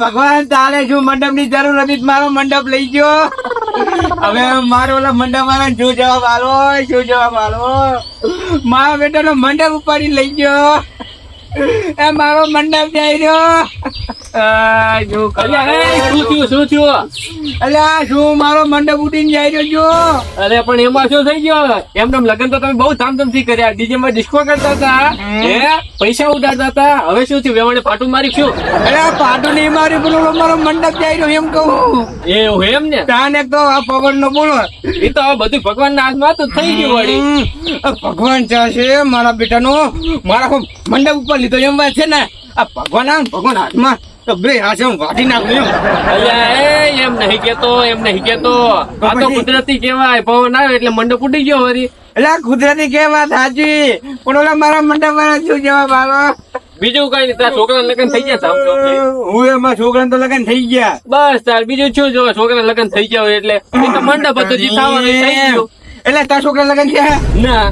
ભગવાન તારે શું મંડપની જરૂર હતી મારો મંડપ લઈ ગયો હવે મારો ઓલા મંડપ વાળા શું જવાબ આલો શું જવાબ આલો મારા બેટાનો મંડપ ઉપાડી લઈ ગયો. એ મારો મંડપ જઈ આ, શું શું થયું શું થયું? અલ્યા શું મારો મંડપ ઉડીને રહ્યો અરે પણ એમાં શું થઈ ગયો લગ્ન તો તમે બહુ ધામધૂમથી કર્યા. ડીજે માં ડિસ્કો કરતા હતા હે પૈસા ઉડાડતા હતા. હવે શું થયું? વેવાણે પાટું મારી શું? અરે પાટું નહીં મારી બોલો મારો મંડપ જાય રહ્યો એમ કહું. એવું એમ ને તાને તો આ ભગવાન નો બોલો. એ તો બધું ભગવાન ના હાથમાં તો થઈ ગયું વળી. ભગવાન ચાહશે મારા બેટાનો મારા મંડપ ઉપર લીધો એમ વાત છે ને? આ ભગવાન આવે ભગવાન હાથમાં. તો બે હાથે હું વાટી નાખું એમ. અલ્યા એમ નહીં કેતો એમ નહીં કેતો આ તો કુદરતી કહેવાય પવન આવે એટલે મંડપ ઉડી ગયો વળી. એટલે કુદરતી કે સાચી. પણ ઓલા મારા મંડપ વાળા શું જવાબ આલો બીજું કઈ નહીં તારા છોકરા લગ્ન થઈ ગયા. હું એમાં છોકરા તો લગન થઈ ગયા. બસ તાર બીજું શું જો છોકરા લગ્ન થઈ ગયા હોય એટલે. મંડપ હતો જે થવાનું થઈ ગયું. એટલે તારા છોકરા લગન થયા? ના.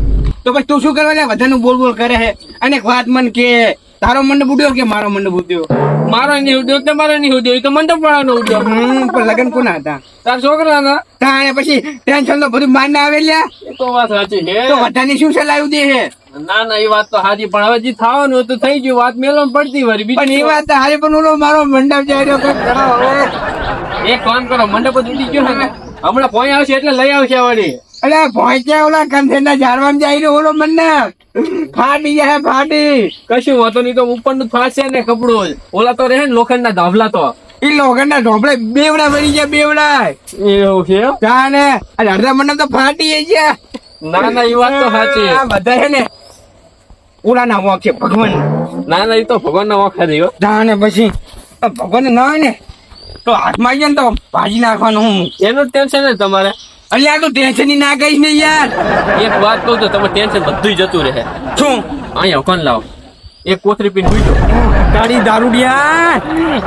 તો પછી તું શું કરવા લે? બધાનું બોલ બોલ કરે છે અને એક વાત મન કે તારો મંડપ ઉડ્યો કે મારો મંડપ ઉડ્યો? મારો નહીં ઉડ્યો તમારો નહીં ઉડ્યો. તો મંડપ વાળાનો ઉડ્યો. હમ, પણ લગન કોના હતા? તાર છોકરા ના તાણે પછી ટેન્શન તો બધું ના આવે લ્યા. તો વાત સાચી છે. તો બધાની શું ચલાવ્યું દે છે ના ના એ વાત તો હાજી પણ હવે જે થવાનું હતું થઈ ગયું. વાત મેલો પડતી વળી પણ એ વાત તો હારી પણ ઓલો મારો મંડપ જાય રહ્યો. એક કામ કરો મંડપ જ ઉડી ગયો ને. હમણાં ફોન આવશે એટલે લઈ આવશે વળી. અલે પહોંચ્યા ઓલા કંથેરના ઝાડવામાં જાય રહ્યો? ઓલો મને ફાટી જાય ફાટી કશું વાતો નહીં તો ઉપરનું ફાટશે ને કપડું. ઓલા તો રહે ને લોખંડના ધાબલા તો. એ લોખંડના ઢોપડે બેવડા બની ગયા બેવડા એવું છે? તાને આ અડધા મને તો ફાટી ગયા ના ના એ વાત તો સાચી. આ બધા છે ને ઓલા ના વાંક છે ભગવાન. ના ના એ તો ભગવાન ના વખત રહ્યો તાને પછી. ભગવાન ના હોય ને તો હાથમાં આવી જાય ને તો ભાજી નાખવાનું. હું એનું ટેન્શન ને તમારે? અલ્યા તો ટેન્શનની ગઈ ને યાર. એક વાત કહું તો તમે ટેન્શન બધું જતું રહે. શું? અહીંયા કોણ લાવો. એક કોથરી પીને જાઓ. તારી દારૂડિયા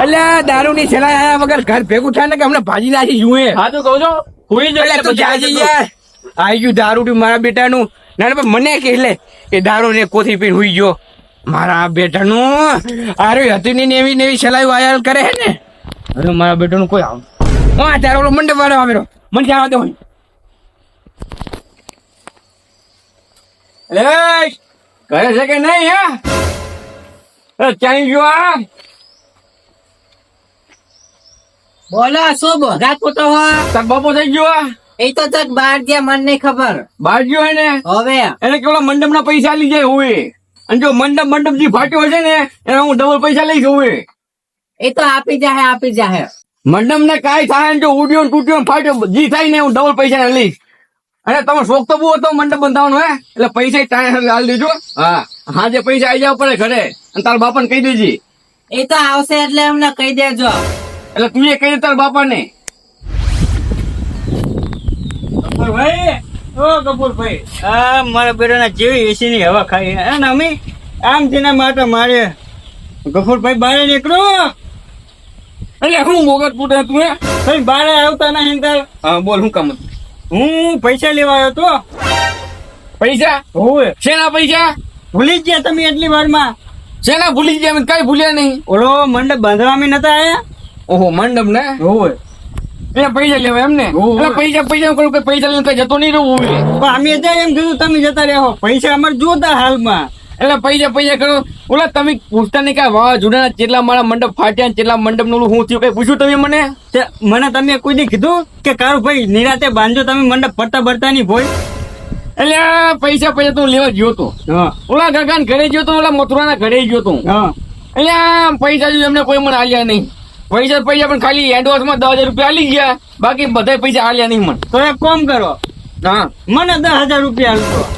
અલ્યા દારૂ ની છેલ્લા આયા વગર ઘર ભેગું થાય ને કે હમણાં ભાજી નાખી જુએ. તો કહું છો. કોઈ જ અલ્યા એટલે તું જાજે યાર. આવી ગયું દારૂડિયું મારા બેટાનું. ના પણ મને કે લે એ દારૂ ને કોથરી પીને હુઈ ગયો. મારા બેટાનું. આરે હતી ને એવી ને એવી વાયર કરે હે ને. અરે મારા બેટાનું કોઈ આવ હા તારો મંડપ વાળો આવેલો. મને જવા દો લે ઘરે છે કે નહીં હે? ક્યાંય ગયો આ? બોલો શું બોગા ખોટો હો બાપો થઈ ગયો એ તો તક બહાર ગયા મને નહીં ખબર. બહાર ગયો હે ને? હવે? એને કેવડા મંડપ ના પૈસા લઈ જાય હોય અને જો મંડપ મંડપ જે ફાટ્યો હશે ને એને હું ડબલ પૈસા લઈશ હોય એ તો આપી જાહે આપી જાહે. મંડપ ને કાંઈ થાય જો ઉડ્યો તૂટ્યો ફાટ્યો જી થાય ને હું ડબલ પૈસા લઈશ. અને તમે શોખ તો બહુ હતો મંડપ બંધાવવાનો હે? એટલે પૈસા ટાઈમ હાલ દેજો. હા. હા જે પૈસા આવી જાવ પડે ઘરે. અને તારા બાપાને કહી દેજે. એ તો આવશે એટલે એમને કહી દેજો. એટલે તું એ કહી દે તારા બાપાને. કપૂરભાઈ ઓ કપૂરભાઈ આ મારા બેટાના જેવી એસી ની હવા ખાઈ અને અમે? આમ તેના માટે મારે ગફુરભાઈ બારે નીકળો. અરે હું મોગત પૂટે તું હે? ભાઈ બારે આવતા નહીં તાર? હા બોલ હું કામ હતું? હું પૈસા લેવા આવ્યો તો? પૈસા? હોય શેના પૈસા? ભૂલી ગયા તમે એટલી વારમાં. શેના ભૂલી ગયા? કઈ ભૂલ્યા નહીં. ઓલો મંડપ બાંધવામાં નતા આયા? ઓહો મંડપ ને? હોય એટલે પૈસા લેવા એમ ને? પૈસા પૈસા કરું કે પૈસા લઈને કઈ જતો નહીં રહું પણ અમે અત્યારે એમ કીધું તમે જતા રહો પૈસા અમારે જોતા હાલમાં. એટલે પૈસા પૈસા કરો ઓલા તમે પૂછતા નહીં કે વાહ જુના ચેટલા મારા મંડપ ફાટ્યા ને કેટલા મંડપનું હું થયું કઈ પૂછ્યું તમે મને? મને તમે કોઈ દી કીધું કે કારું ભાઈ નિરાતે બાંધજો તમે મંડપ ફરતા ભરતા નહીં ભોય એટલે પૈસા પૈસા તું લેવા ગયો તો. ઓલા ગગન ઘરે ગયો તો ઓલા મથુરાના ઘરે ગયો તો એટલે પૈસા જો એમને કોઈ મને આલ્યા નહીં. પૈસા પૈસા પણ ખાલી એડવાન્સમાં દસ હજાર રૂપિયા આલી ગયા. બાકી બધા પૈસા આલ્યા નહીં મને. તો એક કોમ કરો. હા. મને દસ હજાર રૂપિયા આલતો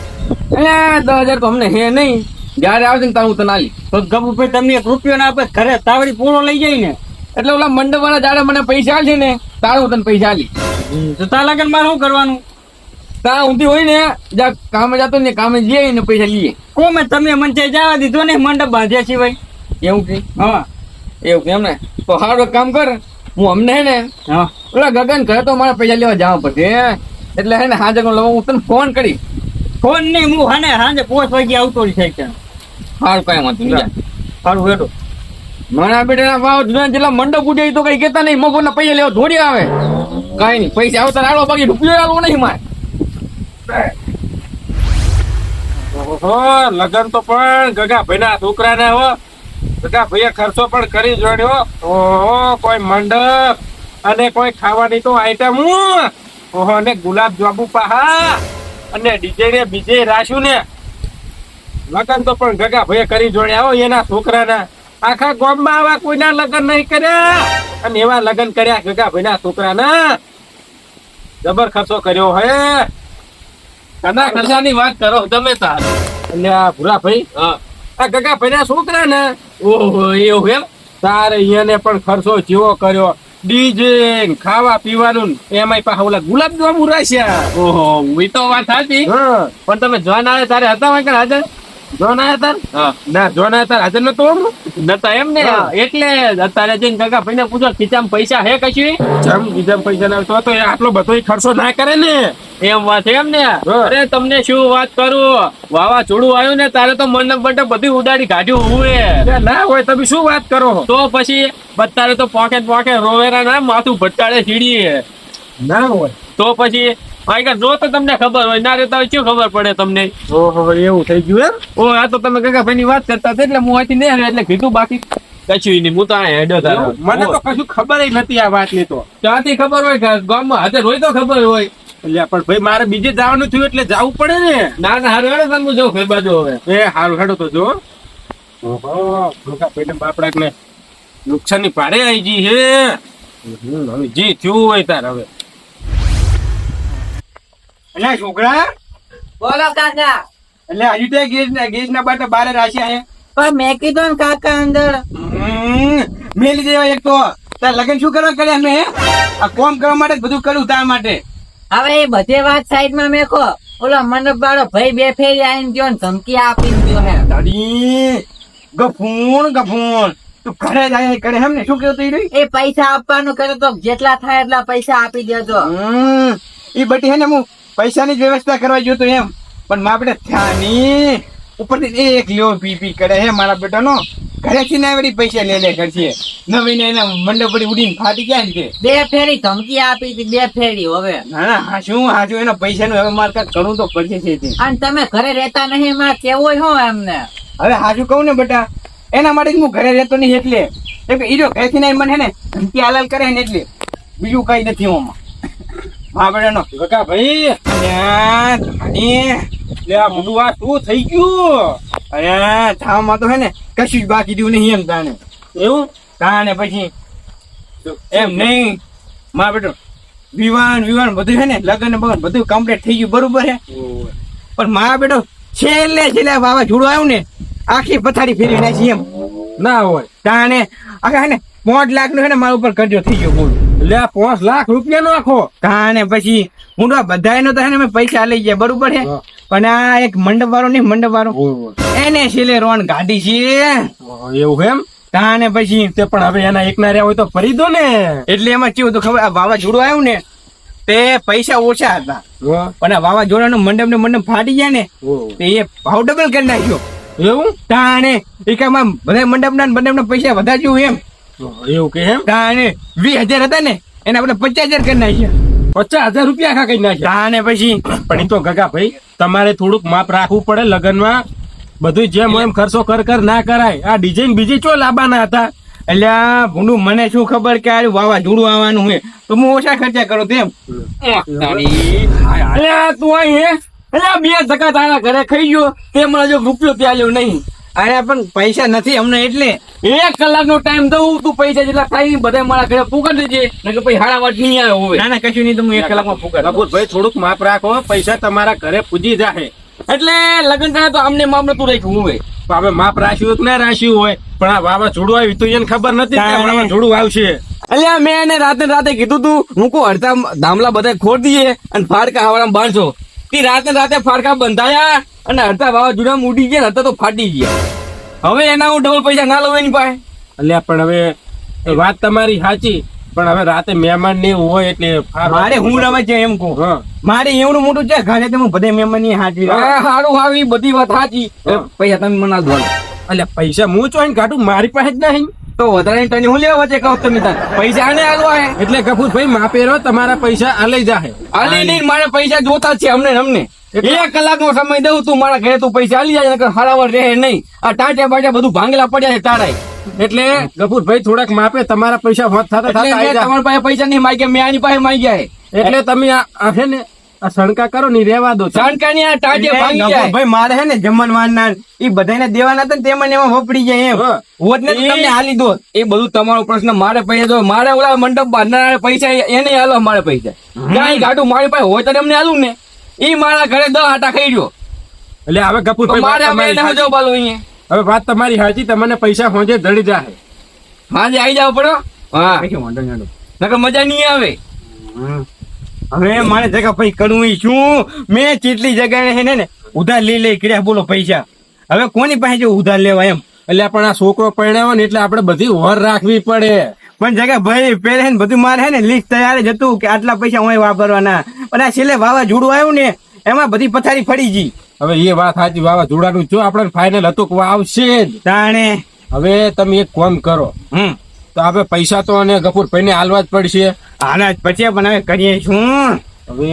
એટલે દસ હજાર તો અમને હે નહીં. જયારે આવશે ને ત્યારે હું તને આલી તો ગપ રૂપિયા તમને એક રૂપિયો ના આપે ઘરે તાવડી પૂરો લઈ જાય ને. એટલે ઓલા મંડપ વાળા જાડે મને પૈસા આલશે ને તારે હું તને પૈસા આલી તો તા લગન મારે શું કરવાનું? તા ઊંધી હોય ને જા કામે જતો ને કામે જઈએ ને પૈસા લઈએ. કોમે તમે મને જવા દીધો ને મંડપ બાંધ્યા સિવાય? એવું કે? હા. એવું કેમ ને તો હારું કામ કર હું અમને હે ને હા. ઓલા ગગન ઘરે તો મારા પૈસા લેવા જવા પડશે એટલે હે ને હાજર હું તને ફોન કરી ફોન નહીં હું હાને હાંજે પોચ વાગે આવતો છે ત્યાં હારું કઈ વાંધો નહીં હાલ હેડો. મારા બેટા ભાવ જુના જેટલા મંડપ ઉડે તો કઈ કેતા નહીં મગો પૈસા લેવા ધોડી આવે. કઈ નહીં, પૈસા આવતા આલો બાકી રૂપિયો આલો નહીં મારે. ઓહો, લગન તો પણ ગગા ભાઈના છોકરાને હો. ગગા ભાઈએ ખર્ચો પણ કરી જોડ્યો. ઓહો, કોઈ મંડપ અને કોઈ ખાવાની તો આઈટમ ઓહો, અને ગુલાબ જાંબુ પાહા. અને ડીજે ને બીજે રાખ્યું ને લગન તો પણ ગગા ભાઈ કરી જોડ્યા હો એના છોકરાના. આખા ગામમાં આવા કોઈના લગન નહીં કર્યા. અને એવા લગન કર્યા ગગા ભાઈના છોકરાના. જબર ખર્ચો કર્યો હે. કના ખર્ચાની વાત કરો તમે તાર. એટલે આ ભૂરા ભાઈ આ ગગા ભાઈના છોકરા ને ઓહો એવું એમ? તારે અહીંયાને પણ ખર્ચો જેવો કર્યો. ડીજે ખાવા પીવાનું એમાં પાછા ઓલા ગુલાબ જાંબુ રાખ્યા. ઓહો એ તો વાત સાચી. હા. પણ તમે જવાના આવે તારે હતા કે હાજર જોન આયા તાર હા. ના જોન હાજર નતો નતા એમ ને? એટલે અત્યારે જઈને કાકા ભાઈને પૂછો ખીચામાં પૈસા હે કશું? જમ બીજા પૈસા ના તો તો એ આટલો બધો ખર્ચો ના કરે ને? એમ વાત એમ ને? અરે તમને શું વાત કરું? વાવા ચોડું આવ્યું ને તારે તો મંડપ મંડપ બધું ઉડાડી કાઢ્યું હોય ના હોય તમે શું વાત કરો તો પછી બતારે તો પોકેટ પોકેટ રોવેરા ના માથું ભટકાડે સીડીએ. ના હોય. તો પછી આગળ જો તો તમને ખબર હોય ના રહેતા હોય શું ખબર પડે તમને? ઓહો એવું થઈ ગયું એમ? ઓ આ તો તમે કાકા ભાઈની વાત કરતા હતા એટલે હું અહીંથી નહીં એટલે કીધું બાકી કશું નહીં હું તો આ હેડ્યો તારો. મને તો કશું ખબર નથી આ વાતની તો. ક્યાંથી ખબર હોય ગામમાં હાથે રોય તો ખબર હોય? એટલે પણ ભાઈ મારે બીજે જવાનું થયું એટલે જવું પડે ને. ના ના હારું હેડો તમે જો ભાઈ બાજુ હવે. એ હારું હેડો તો જો. ઓહો ભૂખા પેટે બાપડાક ને નુકસાની પાડે આવી ગઈ હે. જે થયું હોય તાર હવે. એટલે છોકરા? બોલો કાકા. એટલે હજુ તો ગેસ ના ગેસ ના બાટા બારે રાશિયા હે પણ મેં કીધું ને કાકા અંદર. મેલી દેવા એક તો. તાર લગન શું કરવા કર્યા મેં? આ કોમ કરવા માટે બધું કર્યું તાર માટે. હવે એ બધે વાત સાઈડમાં કહો ઓલો મંડપ વાળો ભાઈ બે ફેરી આવીને ગયો ને ધમકી આપીને ગયો હે. દાદી ગફૂણ ગફૂણ. તું ઘરે જાય કરે એમ ને? શું કેવું તું એ પૈસા આપવાનું કરે તો જેટલા થાય એટલા પૈસા આપી દેજો. હમ, બટી બધી હે ને હું? પૈસાની જ વ્યવસ્થા કરવા જોતો એમ. પણ મા બેટા થયા ઉપરથી એક લેવો પી પી કરે હે મારા બેટાનો. ઘરેથી ના વળી પૈસા લે લે કરશે નવીને એના મંડપ પડી ઉડીને ફાટી ગયા છે બે ફેરી ધમકી આપી હતી બે ફેરી હવે. ના ના શું હાજુ એના પૈસાનું હવે મારે કાંઈક કરવું તો પડશે છે અને તમે ઘરે રહેતા નહીં એમાં કેવો હો એમને? હવે હાજુ કહું ને બેટા એના માટે જ હું ઘરે રહેતો નહીં એટલે. એમ કે ઈરો ઘરેથી ના મને હે ને ધમકી હાલાલ કરે ને એટલે. બીજું કઈ નથી ઓમાં. મા ગગા ભાઈ અલ્યા, લે આ બધું આ શું થઈ ગયું? અરે થામાં તો હે ને કશું જ બાકી રહ્યું નહીં એમ તાને એવું? તાને પછી એમ નહીં. માં બેટો વિવાન વિવાન બધું હે ને લગ્ન બગન બધું કમ્પ્લીટ થઈ ગયું બરોબર હે. પણ મારા બેટો છેલ્લે છેલ્લે વાવાઝોડું આવ્યું ને આખી પથારી ફેરી નાખી એમ. ના હોય. તાને આખા હે ને પાંચ લાખનું હે ને મારા ઉપર કરજો થઈ ગયો બોલ. લે પાંચ લાખ રૂપિયા નો આખો. તાને પછી હું તો બધાયનો તો હે ને મેં પૈસા લઈ ગયા બરોબર હે? પણ આ એક મંડપ વાળો નહીં મંડપ વાળો એને છેલ્લે રોણ ગાડી છે. એવું એમ? કાને પછી તે પણ હવે એના એક ના રહ્યા હોય તો ફરી દો ને. એટલે એમાં કેવું હતું ખબર આ વાવાઝોડું આવ્યું ને તે પૈસા ઓછા હતા. પણ આ વાવાઝોડાનું મંડપ ને મંડપ ફાટી ગયા ને તે એ ભાવ ડબલ કરી નાખ્યો. એવું? તાણે એકામાં બધા મંડપ ના મંડપ ના પૈસા વધારે એમ. એવું કે એમ? કાને વીસ હજાર હતા ને એને આપણે પચાસ હજાર કરી નાખ્યા. પચાસ હજાર રૂપિયા આખા કરી નાખ્યા? કાને પછી પણ એ તો ગગા ભાઈ તમારે થોડુંક માપ રાખવું પડે લગ્નમાં. બધું જેમ એમ ખર્ચો કર કર ના કરાય. આ ડિઝાઇન બીજી ચો લાવવાના હતા? એટલે ભૂંડું મને શું ખબર કે આ વાવાઝોડું આવવાનું હોય. તો હું ઓછા ખર્ચા કરું તેમ. અલ્યા તું અહીં હે? અલ્યા બે ધક્કા તારા ઘરે ખાઈ ગયો. તે મને જો રૂપિયો પ્યાલ્યો નહીં. અરે પણ પૈસા નથી અમને એટલે એક કલાકનો ટાઈમ દઉં તું પૈસા જેટલા થાય બધા મારા ઘરે પૂકર દેજે નકર પછી હાડા વાટ નહીં આવે હોય ના ના કશું નહીં તો હું એક કલાકમાં ફૂકર ભાઈ થોડુંક માપ રાખો પૈસા તમારા ઘરે પૂજી જાહે. એટલે લગ્ન થાય તો અમને માપ નતું રાખ્યું હોય હવે. માપ રાખ્યું ના રાખ્યું હોય. પણ આ વાવાઝોડું આવ્યું તો એને ખબર નથી તાણે. આવશે. અલ્યા મેં એને રાતે ને રાતે કીધું તું હું કો અડધા ધામલા બધા ખોદ દઈએ અને ફાડકા હવાડા બાંધશો તે રાતે ને રાતે ફાડકા બંધાયા. અને અડધા વાવાઝોડા ઉડી ગયા ને અડધા તો ફાટી ગયા. હવે એના હું ડબલ પૈસા ના લઉં એની પાસે. એટલે પણ હવે વાત તમારી સાચી પણ હવે રાતે મહેમાન ને હોય એટલે મારે હું રમે છે એમ કહું. મારે એવું મોટું છે ઘરે તો હું બધે મહેમાનની હાજરી સારું આવી બધી વાત સાચી. પૈસા તમે મને દો. એટલે પૈસા હું ચોઈને કાઢું મારી પાસે જ નહીં. તો વધારે તને હું લેવા છે કહો તમે પૈસા આને આલવા હે? એટલે ભાઈ માપે રહો તમારા પૈસા આ લઈ જાહે. આલી નહીં મારે પૈસા જોતા છે અમને અમને. એક કલાકનો સમય દઉં તું મારા ઘરે તું પૈસા આલી જાય નકર હારાવર રહે નહીં. આ ટાંટ્યા બાટ્યા બધું ભાંગલા પડ્યા છે તારાય. એટલે ગફુરભાઈ થોડાક માપે તમારા પૈસા હોત થતા. તમારા પાસે પૈસા નહીં માગ્યા મેં આની પાસે માગ્યા એટલે તમે આ છે ને આ સણકા કરો ને રેવા દો દો. જાણકારી આ ટાંટિયા ભાંગી જાય. ભાઈ મારે હે ને જમણવારના ઈ બધાને દેવાના હતા ને તેમાં એમાં વપરી જાય એમ. હોત ને તમને હાલી દો એ બધું તમારો પ્રશ્ન મારે પૈસા દો મારે ઓલા મંડપ બાંધનારા પૈસા એને હાલો મારે પૈસા. કાંઈ ગાડું મારી પાસે હોય તો એમને હાલું ને. ઈ મારા ઘરે દસ આટા ખાઈ રહ્યો. એટલે હવે ગફુરભાઈ મારે તમારી જો બાલું અહીંયા? હવે વાત તમારી સાચી તમને પૈસા હોજે ધડી જાહે. હાજે આવી જાવ પડો હા. નકર મજા નહીં આવે. હવે મારે જગા ભાઈ કરવું શું? મેં ચેટલી જગ્યાએ હે ને ઉધાર લઈ લઈ કર્યા બોલો પૈસા. હવે કોની પાસે જો ઉધાર લેવા એમ? એટલે પણ આ છોકરો હોય ને એટલે આપણે બધી વર રાખવી પડે. પણ જગા ભાઈ પેલે ને બધું મારે હે ને લિસ્ટ તૈયાર જ હતું કે આટલા પૈસા હું વાપરવાના. પણ આ છેલ્લે વાવાઝોડું આવ્યું ને એમાં બધી પથારી ફરી ગઈ. હવે એ વાત સાચી વાવા જોડાનું જો આપણે ફાઇનલ હતું કે આવશે જ. તાણે. હવે તમે એક કોમ કરો. હમ. તો આપણે પૈસા તો અને ગફુર ને હાલવા જ પડશે. હાલા જ પછી પણ હવે કરીએ શું? હવે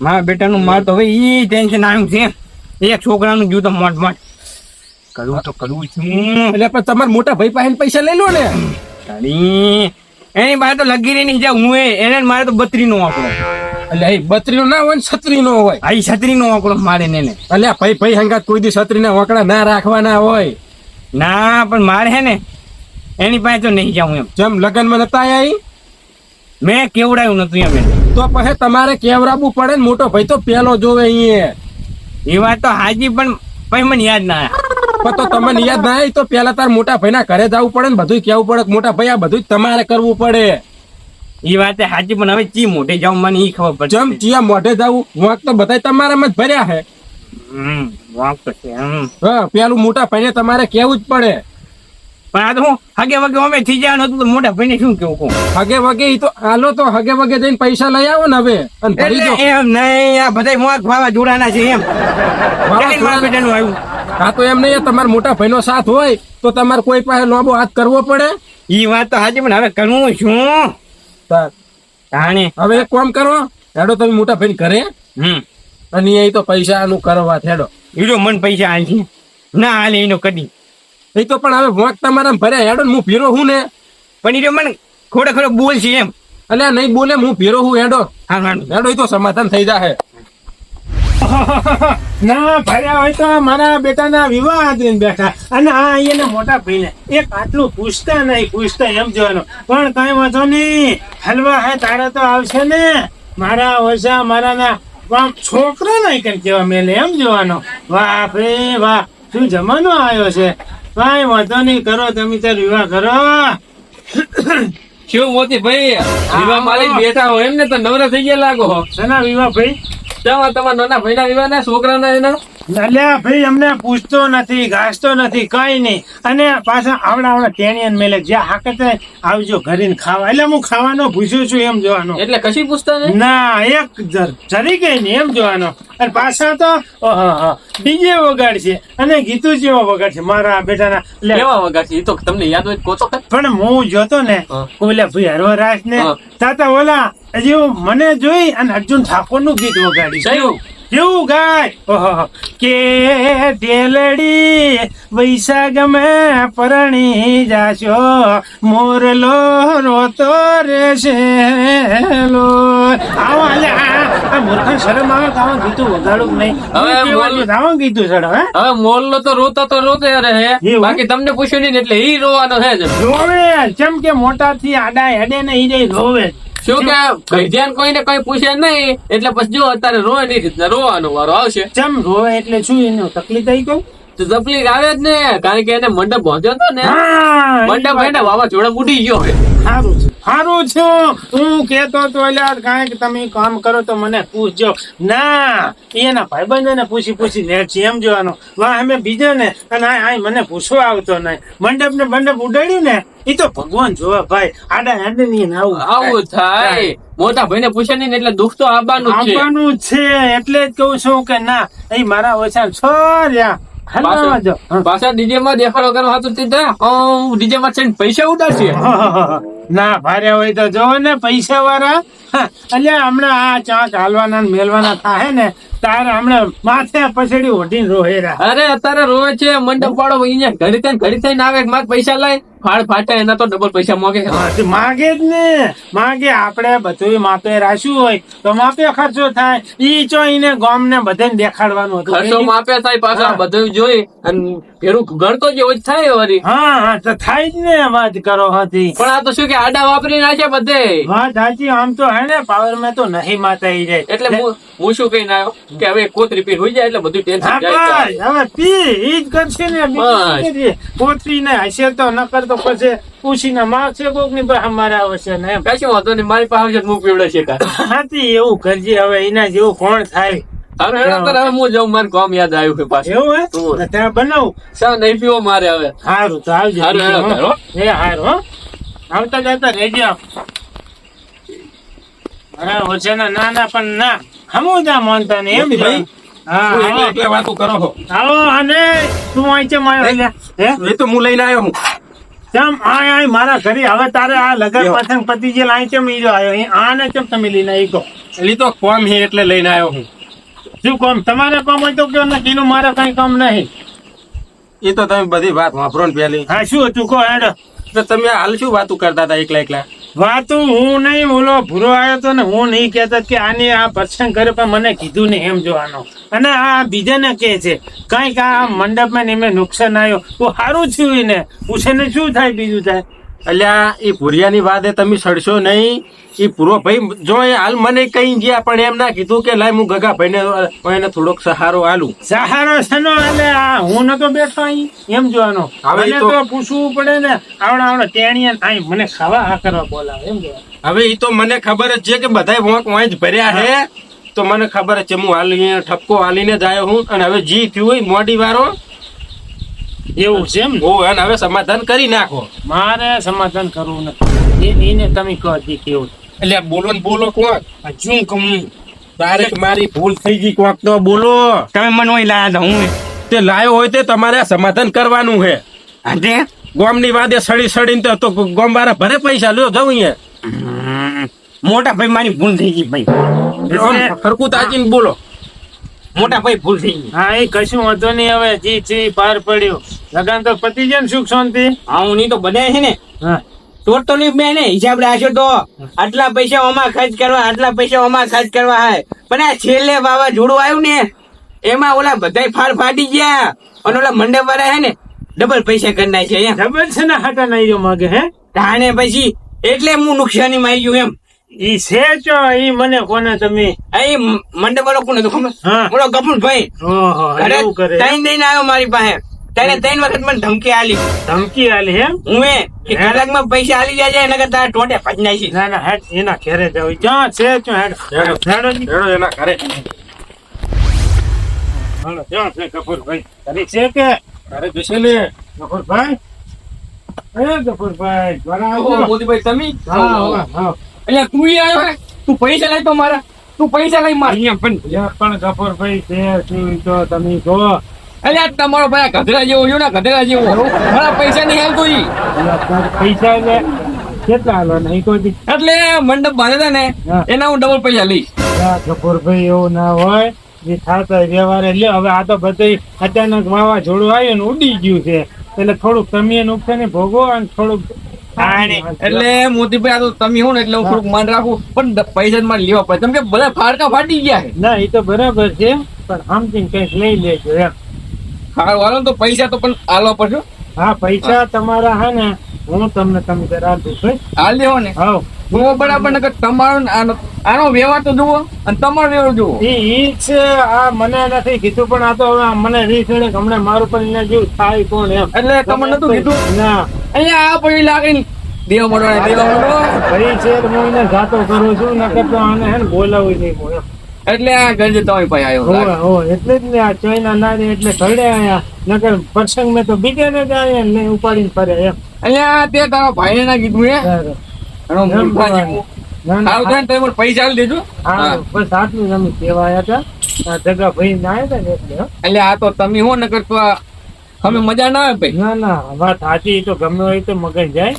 મારા બેટાનું માર તો હવે એ ટેન્શન આવ્યું છે. એક છોકરાનું જીવ તો મોટ મોટ કરવું તો કરવું છું. એટલે પણ તમારા મોટા ભાઈ પાસે પૈસા લઈ લો ને. એની મારે તો લગીરી નહીં જાવ હું એને મારે તો બત્રી નો આંકડો. એટલે એ બત્રી નો ના હોય ને છત્રી નો હોય. આ છત્રી નો આંકડો મારે ને એટલે ભાઈ ભાઈ હંગાત કોઈ દી છત્રી ના આંકડા ના રાખવાના હોય. ના પણ મારે હે ને એની પાસે તો નહીં જાઉં એમ. જેમ લગ્નમાં નતા આયા મેં કેવડાયું નતું એમ. તો પછી તમારે કેવડાવવું પડે ને? મોટો ભાઈ તો પેલો જોવે અહીંયા એ. વાત તો હાજી પણ પછી મને યાદ ના આવ્યા. પણ તો તમને યાદ ના આવી તો પેલા તાર મોટા ભાઈ ના ઘરે જવું પડે ને બધું કેવું પડે મોટા ભાઈ આ બધું તમારે કરવું પડે. એ વાત સાચી હાજી પણ હવે ચી મોઢે જાઉં મને એ ખબર જેમ પડે ચિયા મોઢે જવું વાંક તો બધા તમારામાં જ ભર્યા છે હમ વાંક તો છે હમ. હા પેલું મોટા ભાઈને તમારે કેવું જ પડે. પણ આ તો હું હગે વગે અમે થઈ જવાનું હતું તો મોટા ભાઈને શું કેવું કહું? હગે વગે તો હાલો તો હગે વગે જઈને પૈસા લઈ આવો ને હવે એમ નહીં આ બધા મોત ખાવા જોડાના છે એમ. બેટાનું આવ્યું? હા તો એમ નહીં તમારા મોટા ભાઈનો સાથ હોય તો તમારે કોઈ પાસે લોબો હાથ કરવો પડે. ઈ વાત તો હાજી પણ હવે કરવું શું. તાણે. હવે એક કામ કરો હેડો તમે મોટા ભાઈ ઘરે. હમ. અને એ તો પૈસા નું કરવા થેડો હીરો મન પૈસા હાલ ના હાલે એનો કદી. એ તો પણ હવે વાંક તમારા ભર્યા. હેડો હું ભીરો હું ને? પણ એ મને ખોડે ખોડે બોલ છે એમ. અલ્યા નહીં બોલે હું ભીરો હું હેડો. હેડો. એ તો સમાધાન થઈ જાય ના ભર્યા હોય તો મારા બેટાના વિવાહ બેઠા. અને આ અહીંયાના મોટા ભાઈને. એક આટલું પૂછતા નહીં પૂછતા એમ જોવાનું. પણ કઈ વાંધો નહીં. હલવા હે તારે તો આવશે ને. મારા ઓછા મારા ના આમ છોકરો નહીં કઈ કેવા મેલે એમ જોવાનો. વાહ રે વાહ. શું જમાનો આવ્યો છે? કઈ વાંધો નહીં કરો તમે તાર વિવાહ કરો. શું મોતી ભાઈ? વિવાહ માલિક બેઠા હોય એમ ને તો નવરા થઈ ગયા લાગો. શેના વિવાહ ભાઈ? તમારા નાના ભાઈના વિવાહ ના છોકરાના એના. અલ્યા ભાઈ અમને પૂછતો નથી ઘાસતો નથી કઈ નહીં. અને પાછા આવડા આવડા ટેણિયન મેલે જે હાકતે આવજો ઘરે ખાવા. એટલે હું ખાવાનો ભૂસ્યો છું એમ જોવાનો. એટલે કશી પૂછતો ને ના એક જર- કઈ નહીં એમ જોવાનો. અને પાછા તો ડીજે વગાડશે. અને ગીતું જેવો વગાડશે મારા બેટાના. લેવા વગાડ વગા છે એ તો તમને યાદ હોય તો કહો તો. ખરી. પણ હું જોતો ને. ઓલા ભાઈ હરવરાજ ને તાતા ઓલા હજી મને જોઈ અને અર્જુન ઠાકોરનું ગીત વગાડી કેવું ગાય? કે ઢેલડી વૈશાખમાં પરણી જાશો. મોરલો રોતો રહેશે લો. આવો અલે આ આ શરમ આવે તો આવા ગીતું વગાડું નહીં? હવે કેવા બોલ. ગીતું હવે? મોરલો તો રોતો તો રોતે રહે એવું? બાકી તમને પૂછ્યું નહીં એટલે ઈ રોવાનો છે જ. રોવે જેમ કે મોટા થી આડા હેડે ને ઈ જાય રોવે શું કે ગઈધ્યાન કોઈને કઈ પૂછે નહીં. એટલે પછી જો અત્યારે રોય નહીં, રીતના રોવાનો વારો આવશે. જેમ રોવે એટલે શું એનો તકલીફ થઈ ગઈ તો તકલીફ આવે જ ને કારણ કે એને મંડપ પહોંચ્યો હતો ને મંડપ એને વાવાઝોડા ઉડી ગયો સારું છે. સારું છું. હું કેતો તો યાર કારણ કે તમે કામ કરો તો મને પૂછજો. ના એના ભાઈબંધોને પૂછી પૂછી લે છે એમ જોવાનો? વાહ અમે બીજો ને અને આ મને પૂછવા આવતો નહીં. મંડપ ને મંડપ ઉડાડ્યું ને એ તો ભગવાન જોવા ભાઈ આડા હેડે ની આવું આવું થાય. મોટા ભાઈને પૂછે નહીં એટલે દુઃખ તો આવવાનું છે. આવવાનું છે. એટલે જ કહું છું કે ના એ મારા ઓછા હલવા જો પાછા- ડીજે માં દેખાડો કરવા હતું તે ડીજે માં છે પૈસા ઉડાડશે. ના ભારે હોય તો જોવો ને પૈસા વાળા. હમણાં આ ચાંચ હાલવાના મેલવાના થાય ને તારે હમણાં માથે પછડી ઓઢીને રોહેરા અરે અત્યારે રોવે છે મંડપ વાળો અહીંયા ઘડી થઈને ઘડી થઈને આવે મારે પૈસા લાય. ફાળ ફાટે એના તો ડબલ પૈસા માગે માગે જ ને. માગે. આપણે બધું માપે રાખ્યું હોય તો માપે ખર્ચો થાય. ઈ ચો ઈને ગોમ ને બધે દેખાડવાનું હતું. ખર્ચો માપે થાય પાછા બધું જોઈ અને ફેરું ગણતો જ હોય જ થાય વરી હા હા તો થાય જ ને વાત કરો હતી. પણ આ તો શું કે આડા વાપરી નાખે બધે. વાત સાચી આમ તો હે ને પાવર મેં તો નહીં માતા જાય એટલે હું શું કહીને ના કે હવે કોત પીર હોઈ જાય એટલે બધું ટેન્શન જાય હવે પી ઈ જ કરશે ને શું કરીએ? હશે તો નકર તો પછી પૂછીને માગશે કોકની પાસે અમારે આવશે ને એમ. કશું વાંધો નહીં મારી પાસે આવશે હું પીવડે છે હાથી એવું કરજે હવે એના જેવું કોણ થાય? હવે હેડો હવે હું જાઉં મારું કામ યાદ આવ્યું છે પાછું. એવું હે? ત્યાં બનાવું. સા નહીં પીવો મારે હવે. સારું તો આવજો હારું, હેડો બીજું, તારો. હો. એ હારું હો. આવતા જતા રેજો અરે ઓછાના ના ના પણ ના. હમુદા માનતા ને એમ હા વાતો કરો છો. આવો અને તું અહીં છે મારે એ તો હું લઈને આવ્યો હું. ચમ આય આય મારા ઘરે હવે તારે આ લગન. પસંદ પતિ જે લાઈ ચમ ઈજો આવ્યો અહીં આને ચમ તમે લઈને આવી કહો તો કોમ હે એટલે લઈને આવ્યો હું. શું કોમ? તમારે કોમ હોય તો કયો નથી એનું મારે કઈ કામ નહીં. એ તો તમે બધી વાત વાપરો ને પેલી. હા શું હતું? કહો હેડો. તો તમે હાલ શું વાતું કરતા હતા એકલા એકલા? વાતું હું નહીં બોલો, ભૂરો આવ્યો તો ને હું નહીં કહેતો કે આની આ પ્રસંગ કર્યો પણ મને કીધું ને એમ જોવાનો. અને આ બીજાને કહે છે, કંઈક આ મંડપમાં ને એમને નુકસાન આવ્યો. તો સારું થયું ને પૂછે ને શું થાય, બીજું થાય? અલ્યા એ ભુરિયાની વાત તમે સડશો નહીં. એ પૂરો ભાઈ જો હાલ મને કઈ ગયા પણ એમ ના કીધું કે લાય હું ગગા ભાઈને એને થોડોક સહારો આલું. સહારો સનો એટલે હું નતો બેઠો અહીં. એમ જોવાનો. હવે તો- પૂછવું પડે ને આવડા આવડા ટેણીયા થાય મને ખાવા આ કરવા બોલાવે એમ જોવા હવે એ તો મને ખબર જ છે કે બધા વોંક વાંચ ભર્યા હે. તો મને ખબર જ છે હું હાલ ઠપકો હાલીને જ આવ્યો હું. અને હવે જી થયું હોય મોડી વારો. એવું છે એમ ને? અને હવે સમાધાન કરી નાખો. મારે સમાધાન કરવું નથી. એને તમે કહો જે કેવું એટલે બોલો ને બોલો કોણ? હજુ કમું તારે મારી ભૂલ થઈ ગઈ કોક તો બોલો. તમે મને ઓય લાયા હું તે લાયો હોય તે તમારે સમાધાન કરવાનું છે. આજે? ગોમની વાદે સડી સડીને તો- તો ગોમ વાળા ભરે પૈસા લ્યો જાઉં અહીંયા. મોટા ભાઈ મારી ભૂલ થઈ ગઈ ભાઈ. ફરકું તાજી તાચીને બોલો. મોટા ભાઈ ભૂલ થઈ ગઈ હા એ કશું વાંધો નહીં હવે. જી જી પાર પડ્યું. લગન તો પતિ છે ને સુખ શાંતિ. હા હું નહીં તો બધા છે ને. ચોર તો નહીં બેને હિસાબ રાખ્યો તો આટલા પૈસા ઓમાં ખર્ચ કરવા આટલા પૈસા ઓમાં ખર્ચ કરવા હે પણ આ છેલ્લે બાવા જોડું આવ્યું ને એમાં ઓલા બધા ફાર ફાટી ગયા. અને ઓલા મંડપ વાળા હે ને ડબલ પૈસા કરી નાખ્યા ડબલ છે ને હાટા નહીં જો માગે હે? તાણે પછી એટલે હું નુકસાની માં આવી ગયું એમ. ઈ છે ચો ઈ મને કોને તમે? આ એ મંડપ વાળો કોણ હતો ખબર? હા. ઓલો ગફુર ભાઈ ઓહો ઘરે એવું કરે? ત્રણ દઈને આવ્યો મારી પાસે. તેને ત્રણ વખત મને ધમકી આલી ધમકી આલી એમ? હું એ કે કલાકમાં પૈસા આલી જાય એના કરતા આ ટોટે ભજ નાખી ના ના હેડ એના ઘરે જાવ. ક્યાં છે ચો હેડ? હેડો. હેડો જી. હેડો એના ઘરે. હાલો ક્યાં છે ગફુરભાઈ? ઘરે છે કે? ઘરે જશે ને ગફુરભાઈ? એ ગફુરભાઈ ઘરે ઓહો, આવજો. મોદીભાઈ તમે? હા હા હા. એટલે તું આવ્યો? તું પૈસા લઈ તો મારા તું પૈસા લઈ માર. અહીંયા પણ પણ ગફુરભાઈ છે શું તો તમે જો આ તમારો ભાઈ ગધરા જેવો છે ને ગધરા જેવો. મારા પૈસા નહીં હાલતો ઈ. પૈસા એટલે કેટલા હાલો નહીં કોઈ એટલે મંડપ બાંધે ને એના હું ડબલ પૈસા લઈશ. ગફરભાઈ એવું ના હોય જે થાતા વ્યવહાર. લે હવે આ તો બધું અચાનક વાવાઝોડું આવ્યું ને ઉડી ગયું છે. એટલે થોડુંક તમે નુકસાની ભોગવો અને થોડુંક એટલે મોતીભાઈ આ તો તમે હો ને એટલે હું થોડુંક માન રાખું. પણ પૈસા મારે લેવા પડે. તમે બધા ફાડકા ફાટી ગયા છે. ના એ તો બરાબર છે પણ સમજીને કંઈક લઈ લેજો એમ. હા વાલો તો પૈસા તો પણ આલવા પડશે હા. પૈસા તમારા હા ને હું તમને તમે જરા દઉં હાલ દેવો ને. હા. હું બરાબર ને તમારો આનો આનો વ્યવહાર તો જુઓ અને તમારો વ્યવહાર જુઓ. એ ઈ છે આ મને નથી કીધું પણ આ તો હવે મને રીસ હમણાં મારું પણ એને જેવું થાય કોણ એમ. એટલે તમને નતું કીધું. ના. અહીંયા આ પડી લાગે દેવ ને દેવ મળો ભાઈ છે તો હું એને જાતો કરું છું નકર તો આને હે ને બોલાવું નહીં બોલો એટલે આ ગંજ તમારી પાસે આવ્યો. હોવે, એટલે જ ને આ ચોઈના નારી એટલે ઘરડે આયા. નકર પ્રસંગ મેં તો બીજે ને જાય ને ઉપાડીને ફરે એમ. અહીંયા તે તારા ભાઈને ના કીધું હે. એનો મૂર્ખા જેવું. ના, ના, ને તમે પૈસા આલી દેજો. હા, હા. બસ આટલું જ અમે હતા. આ જગા ભાઈ ના આવ્યા ને એટલે એટલે આ તો તમે હો નકર તો આ અમે મજા ના આવે ભાઈ. ના ના વાત સાચી તો ગમે હોય તો મગજ જાય.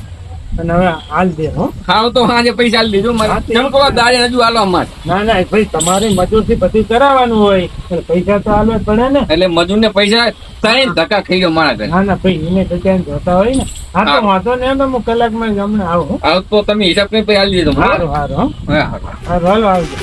અને હવે હાલ દે હો. હા તો આજે પૈસા આલી દેજો મારે હા, દાડે હજુ હાલો અમાર ના ના ભાઈ તમારે મજૂરથી બધું કરાવવાનું હોય પૈસા તો હાલવા પડે ને. એટલે મજૂર ને પૈસા ત્રણ ધક્કા ખાઈ ગયો મારા ઘરે. ના ના ભાઈ એને ત્યાં જોતા હોય ને. હા તો વાંધો ને એમ તો હું કલાકમાં હમણાં આવું આવ તો તમે હિસાબ કઈ પૈસા આલી દેજો સારું સારું હા, સારું હાલો આવજો.